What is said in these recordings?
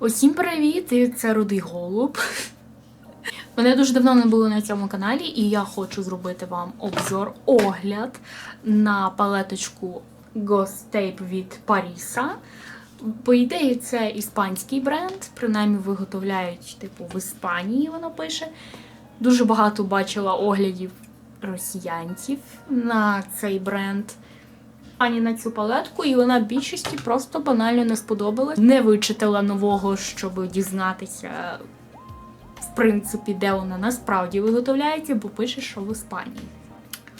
Усім привіт! І це Рудий Голуб. Мене дуже давно не було на цьому каналі, і я хочу зробити вам обзор, огляд на палеточку Ghost Tape від Паріса. По ідеї, це іспанський бренд, принаймні виготовляють, типу, в Іспанії воно пише. Дуже багато бачила оглядів росіянців на цей бренд ані на цю палетку, і вона більшості просто банально не сподобалась. Не вичитала нового, щоб дізнатися, в принципі, де вона насправді виготовляється, бо пише, що в Іспанії.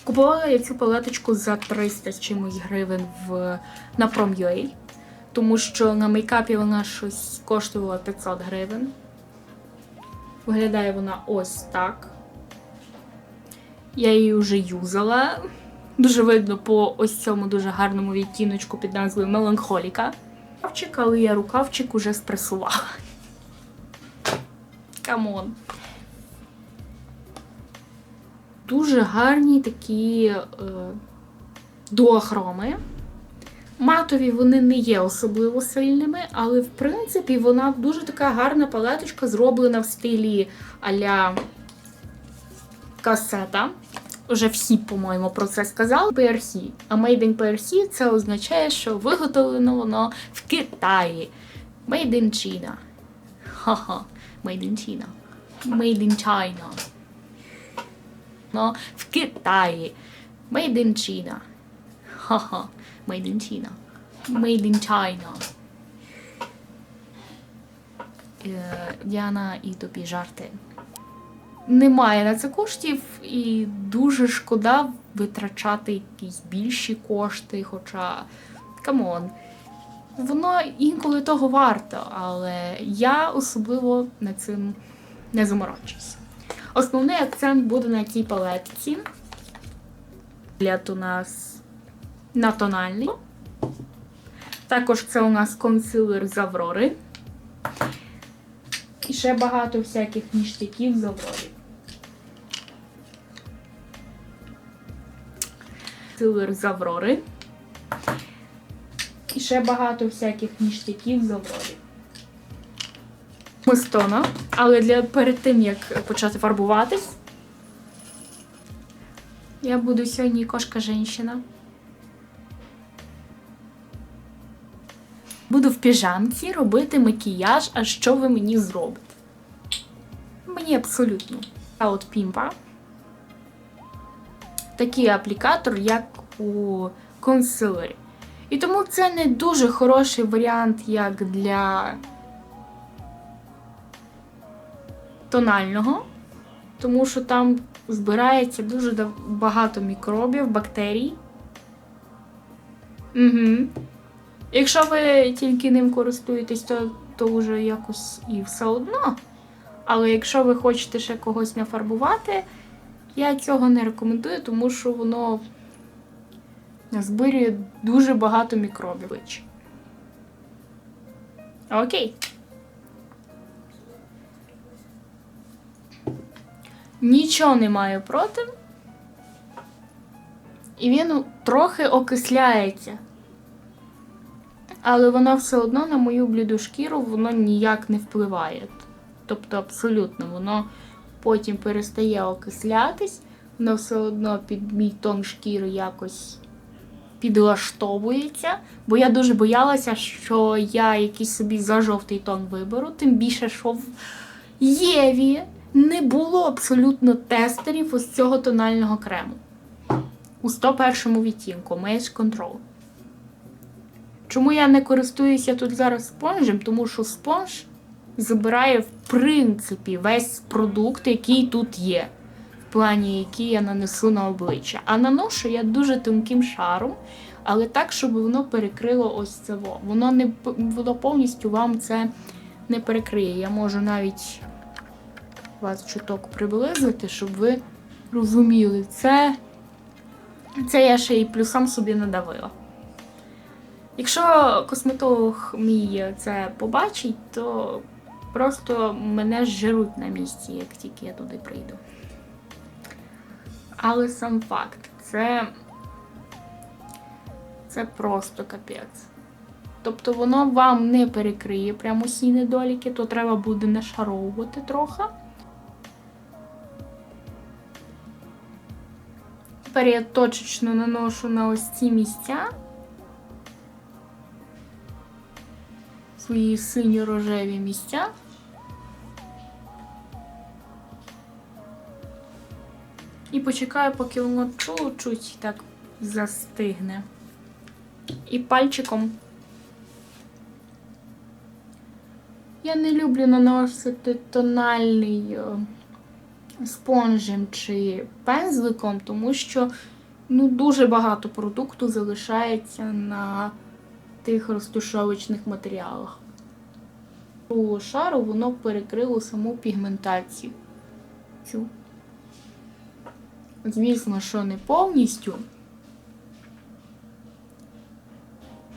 Купувала я цю палеточку за 300 з чимось гривень в на Prom.ua, тому що на мейкапі вона щось коштувала 500 гривень. Виглядає вона ось так. Я її вже юзала. Дуже видно по ось цьому дуже гарному відтіночку під назвою Меланхоліка. Рукавчик, але я рукавчик уже спресувала. Камон. Дуже гарні такі е, дуохроми. Матові вони не є особливо сильними, але в принципі вона дуже така гарна палеточка, зроблена в стилі а-ля касета. Вже всі, по-моєму, про це сказали. PRC. А Made in PRC це означає, що виготовлено воно в Китаї. Made in China. Ха-ха. Made in China. Made in China. Ну, в Китаї. Made in China. Ха-ха. Made in China. Made in China. Е, Діана і тобі жарти немає на це коштів, і дуже шкода витрачати якісь більші кошти, хоча камон. Воно інколи того варто, але я особливо на цим не заморочусь. Основний акцент буде на цій палетці. Лет у нас на тональний. Також це у нас консилер з Аврори. І ще багато всяких ніштяків з Аврори. Консилер з Аврори. І ще багато всяких ніштяків з Аврори. Мистона. Але для перед тим, як почати фарбуватись, я буду сьогодні кошка женщина. Буду в піжамці робити макіяж, а що ви мені зробите? Мені абсолютно. А от пімпа. Такий аплікатор, як у консилері. І тому це не дуже хороший варіант, як для тонального, тому що там збирається дуже багато мікробів, бактерій. Угу. Якщо ви тільки ним користуєтесь, то, то вже якось і все одно. Але якщо ви хочете ще когось нафарбувати, я цього не рекомендую, тому що воно збирює дуже багато мікробів. Окей. Нічого не маю проти. І він трохи окисляється. Але воно все одно на мою бліду шкіру воно ніяк не впливає. Тобто абсолютно воно потім перестає окислятись, воно все одно під мій тон шкіри якось підлаштовується. Бо я дуже боялася, що я якийсь собі зажовтий тон виберу, тим більше, що в Єві не було абсолютно тестерів ось цього тонального крему. У 101 відтінку Maze Control. Чому я не користуюся тут зараз спонжем? Тому що спонж забирає, в принципі, весь продукт, який тут є, в плані, який я нанесу на обличчя. А наношу я дуже тонким шаром, але так, щоб воно перекрило ось це. Воно не воно повністю вам це не перекриє. Я можу навіть вас чуток приблизити, щоб ви розуміли, це, це я ще й плюсом собі надавила. Якщо косметолог мій це побачить, то просто мене зжируть на місці, як тільки я туди прийду. Але сам факт, це, це просто капець. Тобто воно вам не перекриє прямо всі недоліки, то треба буде нашаровувати трохи. Тепер я точечно наношу на ось ці місця. Свої синьо-рожеві місця. І почекаю, поки воно чуть-чуть так застигне. І пальчиком. Я не люблю наносити тональний е, спонжем чи пензликом, тому що ну, дуже багато продукту залишається на тих розтушовочних матеріалах. У шару воно перекрило саму пігментацію. Цю. Звісно, що не повністю.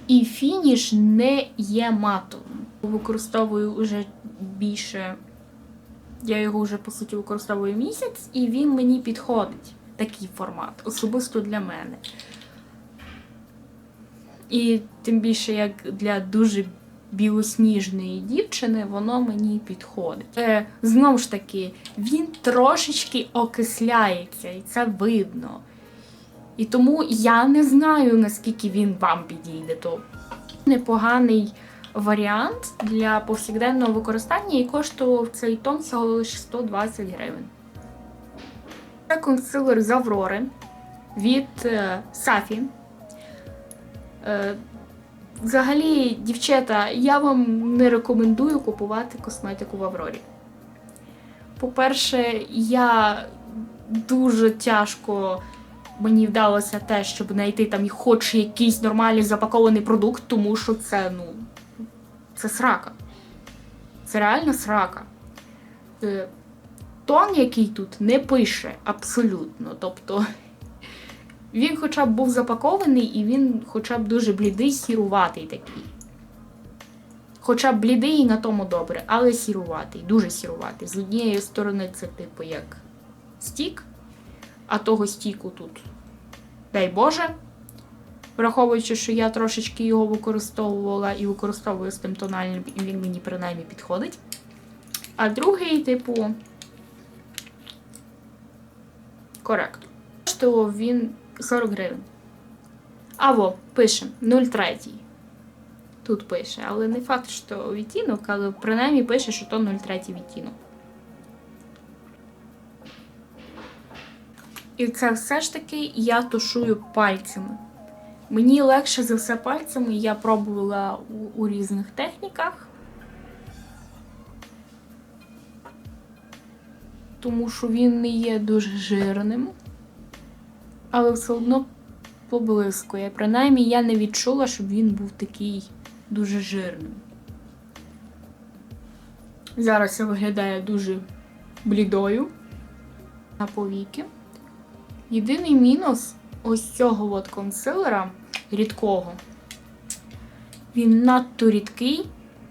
І фініш не є матовим. Використовую вже більше. Я його вже, по суті, використовую місяць, і він мені підходить. Такий формат, особисто для мене. І тим більше, як для дуже білосніжної дівчини, воно мені підходить. Е, знову ж таки, він трошечки окисляється, і це видно. І тому я не знаю, наскільки він вам підійде. То непоганий варіант для повсякденного використання і коштував цей тон всього лише 120 гривень. Це консилер з Аврори від е, Сафі. Е, Взагалі, дівчата, я вам не рекомендую купувати косметику в Аврорі. По-перше, я дуже тяжко мені вдалося те, щоб знайти там хоч якийсь нормальний запакований продукт, тому що це, ну, це срака. Це реально срака. Е, Тон, який тут, не пише абсолютно. Тобто він хоча б був запакований і він хоча б дуже блідий, сіруватий такий. Хоча б блідий і на тому добре, але сіруватий, дуже сіруватий. З однієї сторони це типу як стік, а того стіку тут, дай Боже. Враховуючи, що я трошечки його використовувала і використовую з тим тональним, і він мені принаймні підходить. А другий, типу, коректно. Коштував він 40 гривень. Або пише 0,3. Тут пише, але не факт, що відтінок, але принаймні пише, що то 0,3 відтінок. І це все ж таки я тушую пальцями. Мені легше за все пальцями, я пробувала у, у різних техніках. Тому що він не є дуже жирним, але все одно поблискує. Принаймні я не відчула, щоб він був такий дуже жирним. Зараз це виглядає дуже блідою на повіки. Єдиний мінус ось цього от консилера рідкого. Він надто рідкий,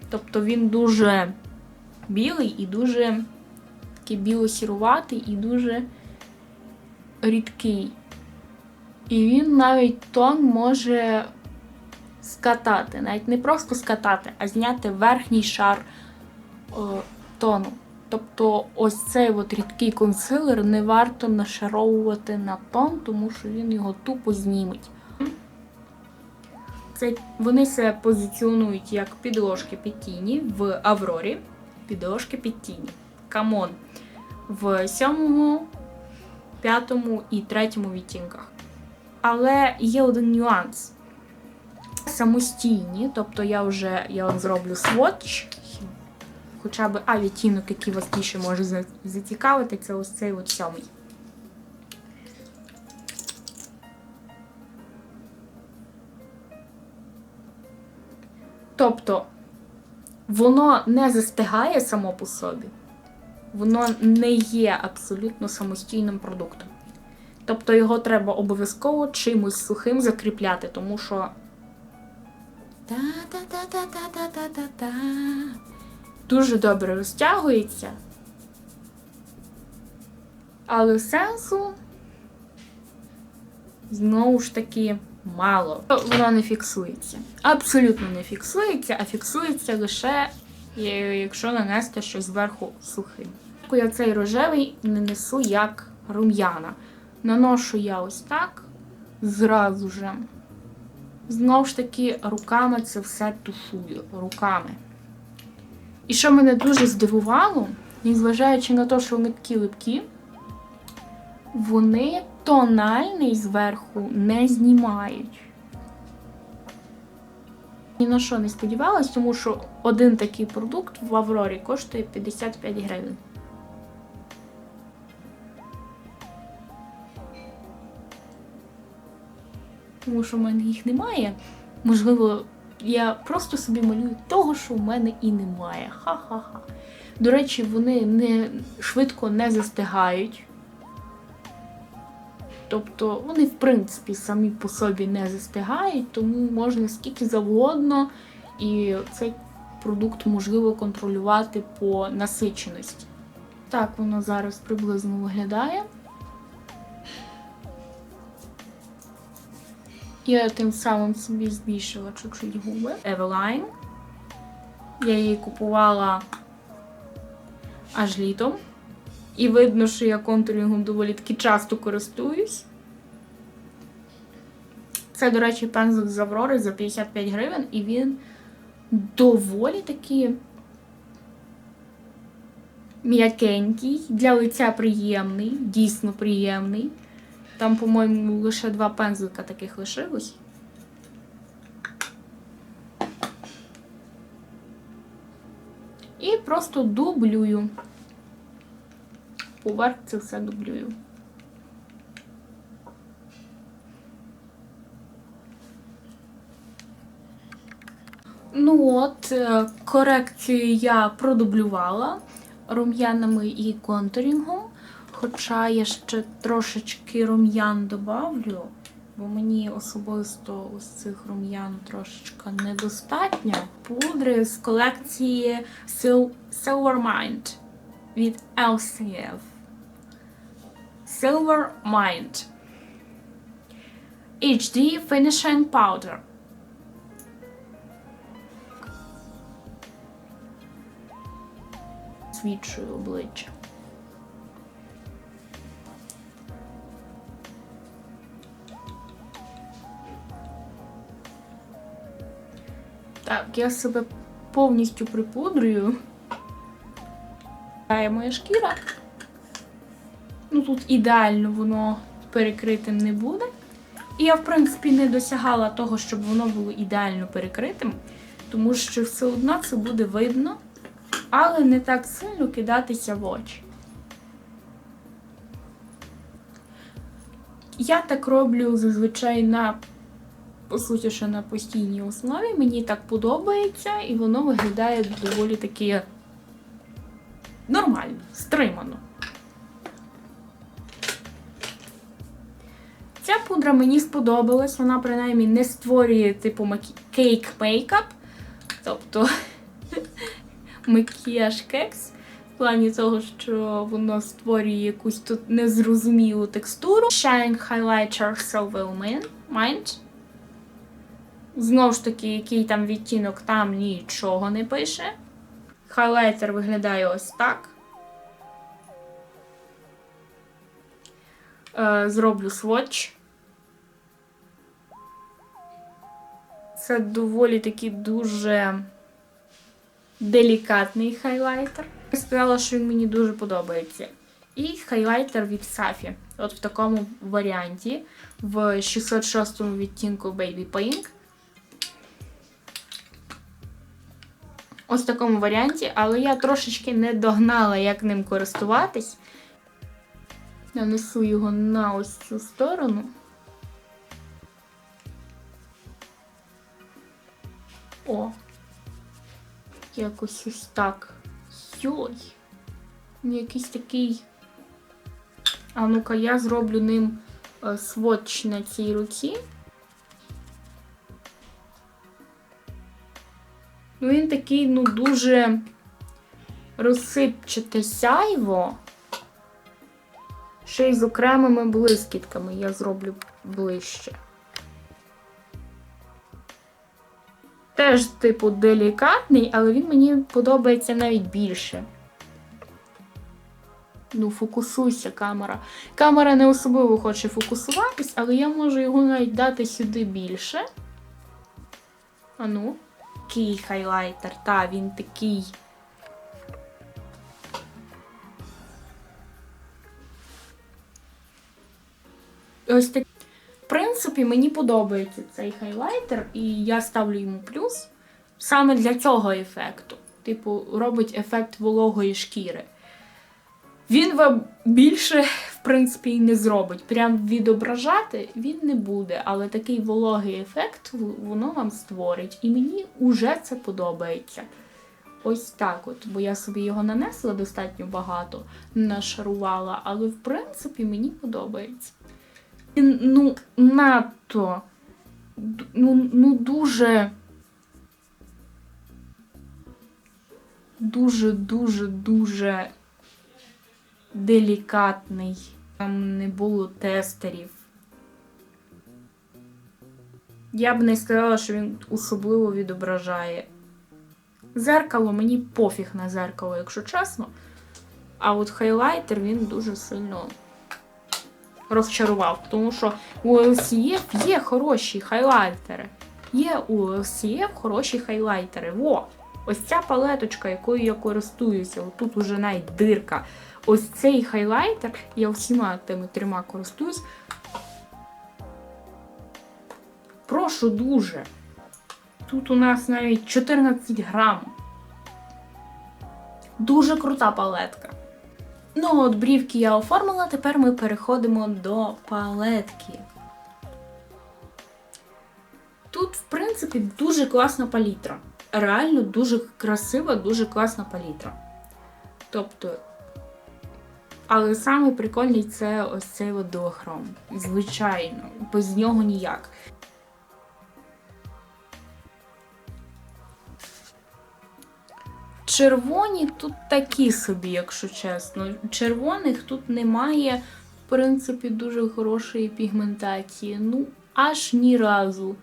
тобто він дуже білий і дуже такий біло-сіруватий і дуже рідкий. І він навіть тон може скатати. Навіть не просто скатати, а зняти верхній шар о, тону. Тобто ось цей от рідкий консилер не варто нашаровувати на тон, тому що він його тупо зніметь. Це, вони себе позиціонують як підложки під тіні в Аврорі. Підложки під тіні. Камон. В сьомому, п'ятому і третьому відтінках. Але є один нюанс. Самостійні, тобто я вже я зроблю сводч. Хоча б а відтінок, який вас більше може зацікавити, це ось цей от сьомий. Тобто воно не застигає само по собі, воно не є абсолютно самостійним продуктом. Тобто його треба обов'язково чимось сухим закріпляти, тому що. Та-та-та-та-та-та-та-та. Дуже добре розтягується. Але сенсу знову ж таки мало. Воно не фіксується. Абсолютно не фіксується, а фіксується лише якщо нанести щось зверху сухим. Я цей рожевий не несу як рум'яна. Наношу я ось так зразу же. Знову ж таки, руками це все тушую. Руками. І що мене дуже здивувало, незважаючи на те, що вони такі липкі, вони тональний зверху не знімають. Ні на що не сподівалась, тому що один такий продукт в Аврорі коштує 55 гривень. Тому що в мене їх немає. Можливо, я просто собі малюю того, що в мене і немає. Ха-ха-ха. До речі, вони не швидко не застигають. Тобто вони, в принципі, самі по собі не застигають, тому можна скільки завгодно, і цей продукт можливо контролювати по насиченості. Так воно зараз приблизно виглядає. Я тим самим собі збільшила чуть-чуть губи. Eveline. Я її купувала аж літом. І видно, що я контурінгом доволі таки часто користуюсь. Це, до речі, пензлик з Аврори за 55 гривень, і він доволі таки м'якенький, для лиця приємний, дійсно приємний. Там, по-моєму, лише два пензлика таких лишилось. І просто дублюю. Поверх це все дублюю. Ну от, е, корекцію я продублювала рум'янами і контурінгом. Хоча я ще трошечки рум'ян добавлю, бо мені особисто ось цих рум'ян трошечки недостатньо. Пудри з колекції Sil- Silver Mind від LCF. Silver Mind. HD Finishing Powder. Свічую обличчя. Так, я себе повністю припудрюю. Тає моя шкіра. Ну тут ідеально воно перекритим не буде. І я, в принципі, не досягала того, щоб воно було ідеально перекритим, тому що все одно це буде видно, але не так сильно кидатися в очі. Я так роблю зазвичай на, по суті, що на постійній основі. Мені так подобається, і воно виглядає доволі таки нормально, стримано. Ця пудра мені сподобалась, вона принаймні не створює типу макі... кейк мейкап, тобто макіяж кекс. В плані того, що воно створює якусь тут незрозумілу текстуру. Shine Highlighter Silver Mind. Знову ж таки, який там відтінок, там нічого не пише. Хайлайтер виглядає ось так. Е, Зроблю сводч. Це доволі таки дуже делікатний хайлайтер. Я сказала, що він мені дуже подобається. І хайлайтер від Safi. От в такому варіанті, в 606 відтінку Baby Pink. Ось в такому варіанті, але я трошечки не догнала, як ним користуватись. Нанесу його на ось цю сторону. О, якось ось так. Йой. Він Якийсь такий. А ну-ка, я зроблю ним е, сводч на цій руці. Ну, він такий, ну, дуже розсипчате сяйво. Ще й з окремими блискітками я зроблю ближче. теж, типу, делікатний, але він мені подобається навіть більше. Ну, фокусуйся, камера. Камера не особливо хоче фокусуватись, але я можу його навіть дати сюди більше. А який хайлайтер, та, він такий. Ось так. В принципі, мені подобається цей хайлайтер, і я ставлю йому плюс саме для цього ефекту. Типу, робить ефект вологої шкіри. Він вам більше, в принципі, і не зробить. Прям відображати він не буде, але такий вологий ефект воно вам створить. І мені уже це подобається. Ось так от, бо я собі його нанесла достатньо багато, нашарувала, але в принципі мені подобається. Він, ну, надто. Ну, ну дуже. Дуже, дуже, дуже делікатний. Там не було тестерів. Я б не сказала, що він особливо відображає. Зеркало мені пофіг на зеркало, якщо чесно. А от хайлайтер він дуже сильно розчарував, тому що у LCF є хороші хайлайтери. Є у LCF хороші хайлайтери. Во! Ось ця палеточка, якою я користуюся, тут уже навіть дирка. Ось цей хайлайтер, я всіма тими трьома користуюсь. Прошу дуже. Тут у нас навіть 14 грам. Дуже крута палетка. Ну, от брівки я оформила, тепер ми переходимо до палетки. Тут, в принципі, дуже класна палітра. Реально дуже красива, дуже класна палітра. Тобто, але саме прикольний це ось цей от дуохром. Звичайно, без нього ніяк. Червоні тут такі собі, якщо чесно. Червоних тут немає, в принципі, дуже хорошої пігментації. Ну, аж ні разу.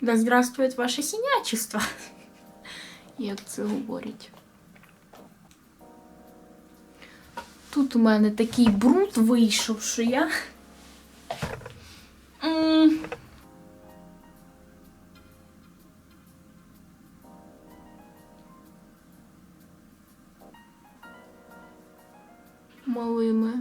Да здравствует ваше синячество. Як це говорять. Тут у мене такий бруд вийшов, що я. Малими.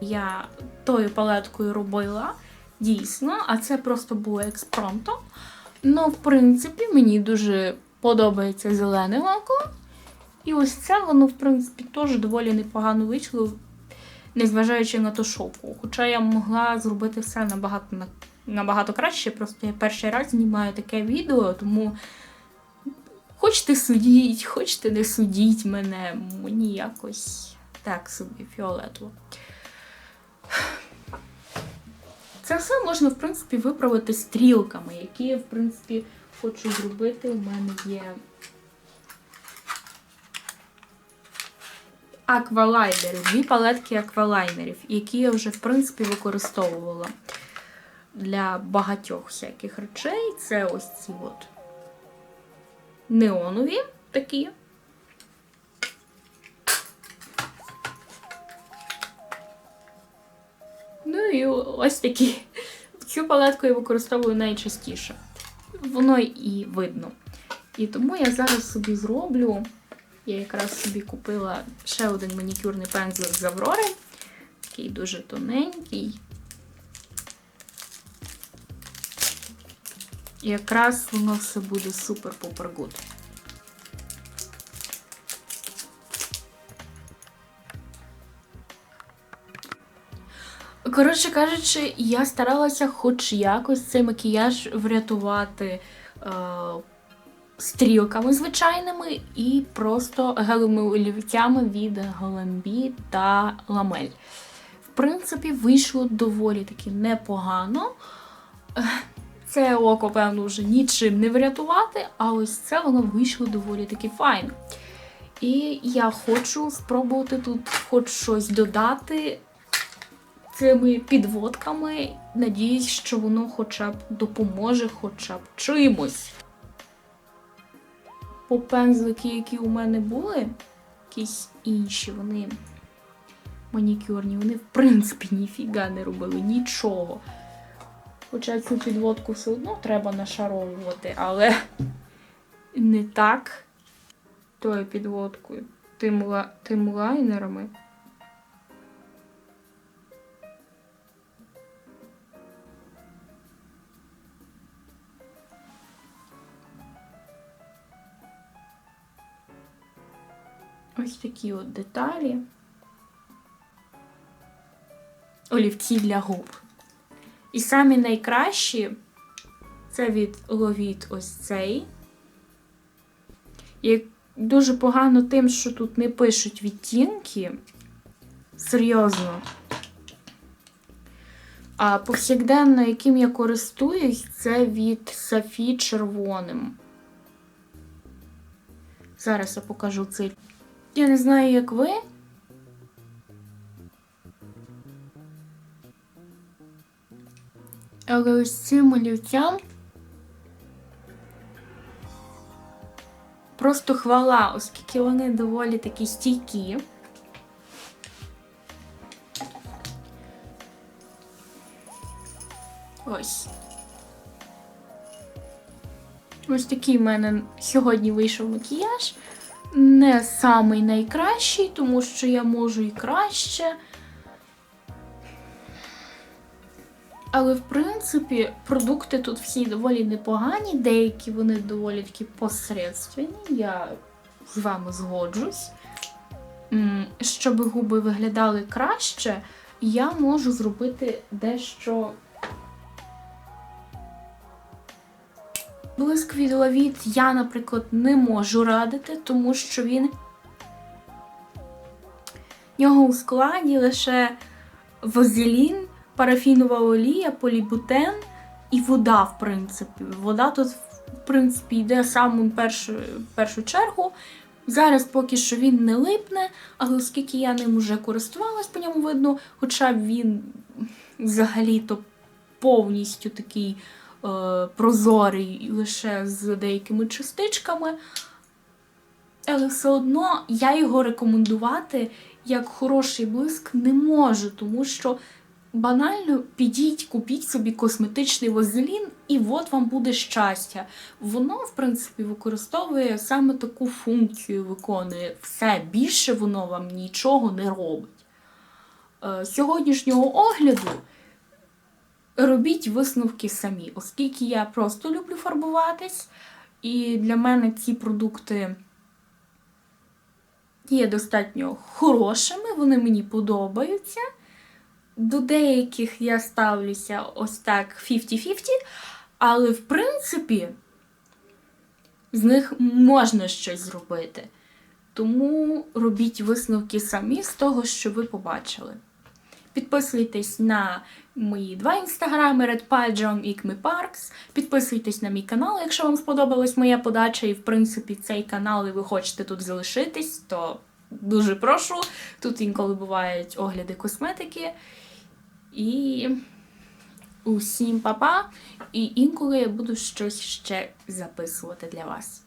Я тою палеткою робила дійсно, а це просто було експромтом. Ну, в принципі, мені дуже подобається зелене око. І ось це воно, в принципі, теж доволі непогано вийшло, незважаючи на ту шовку. Хоча я могла зробити все набагато набагато краще. Просто я перший раз знімаю таке відео, тому хочете судіть, хочете не судіть мене. Мені якось так собі фіолетово. Це все можна, в принципі, виправити стрілками, які я, в принципі, хочу зробити. У мене є аквалайнери, дві палетки аквалайнерів, які я вже, в принципі, використовувала для багатьох всяких речей. Це ось ці от неонові такі. Ну використовую ось такі. Цю палетку я використовую найчастіше. Воно і видно. І тому я зараз собі зроблю. Я якраз собі купила ще один манікюрний пензлик з Аврори. Такий дуже тоненький. І якраз воно все буде супер-пупер Коротше кажучи, я старалася хоч якось цей макіяж врятувати е, стрілками звичайними і просто гелевими олівцями від Голамбі та Ламель. В принципі, вийшло доволі таки непогано. Це око, певно, вже нічим не врятувати, а ось це воно вийшло доволі таки файно. І я хочу спробувати тут хоч щось додати цими підводками. Надіюсь, що воно хоча б допоможе хоча б чимось. По пензлики, які у мене були, якісь інші, вони манікюрні, вони в принципі ніфіга не робили, нічого. Хоча цю підводку все одно треба нашаровувати, але не так тою підводкою, тим, тим лайнерами. Ось такі от деталі. Олівці для губ. І самі найкращі це від Ловіт ось цей. І дуже погано тим, що тут не пишуть відтінки. Серйозно. А повсякденно, яким я користуюсь, це від Сафі червоним. Зараз я покажу цей. Я не знаю, як ви. Але ось цим олівцям просто хвала, оскільки вони доволі такі стійкі. Ось. Ось такий в мене сьогодні вийшов макіяж. Не самий найкращий, тому що я можу і краще. Але, в принципі, продукти тут всі доволі непогані, деякі вони доволі такі посередственні, я з вами згоджусь. Щоб губи виглядали краще, я можу зробити дещо. Блиск від я, наприклад, не можу радити, тому що він. В нього у складі лише вазелін, парафінова олія, полібутен і вода, в принципі. Вода тут, в принципі, йде саму першу, першу чергу. Зараз поки що він не липне, але оскільки я ним вже користувалась, по ньому видно, хоча він взагалі-то повністю такий прозорий лише з деякими частичками. Але все одно я його рекомендувати як хороший блиск не можу, тому що банально підіть, купіть собі косметичний вазелін, і от вам буде щастя. Воно, в принципі, використовує саме таку функцію, виконує все. Більше воно вам нічого не робить. Е, з сьогоднішнього огляду робіть висновки самі, оскільки я просто люблю фарбуватись, і для мене ці продукти є достатньо хорошими, вони мені подобаються. До деяких я ставлюся ось так 50-50, але в принципі з них можна щось зробити. Тому робіть висновки самі з того, що ви побачили. Підписуйтесь на мої два інстаграми Red Pajong і Kmi Parks. Підписуйтесь на мій канал, якщо вам сподобалась моя подача, і в принципі цей канал, і ви хочете тут залишитись, то дуже прошу. Тут інколи бувають огляди косметики. І усім па-па. І інколи я буду щось ще записувати для вас.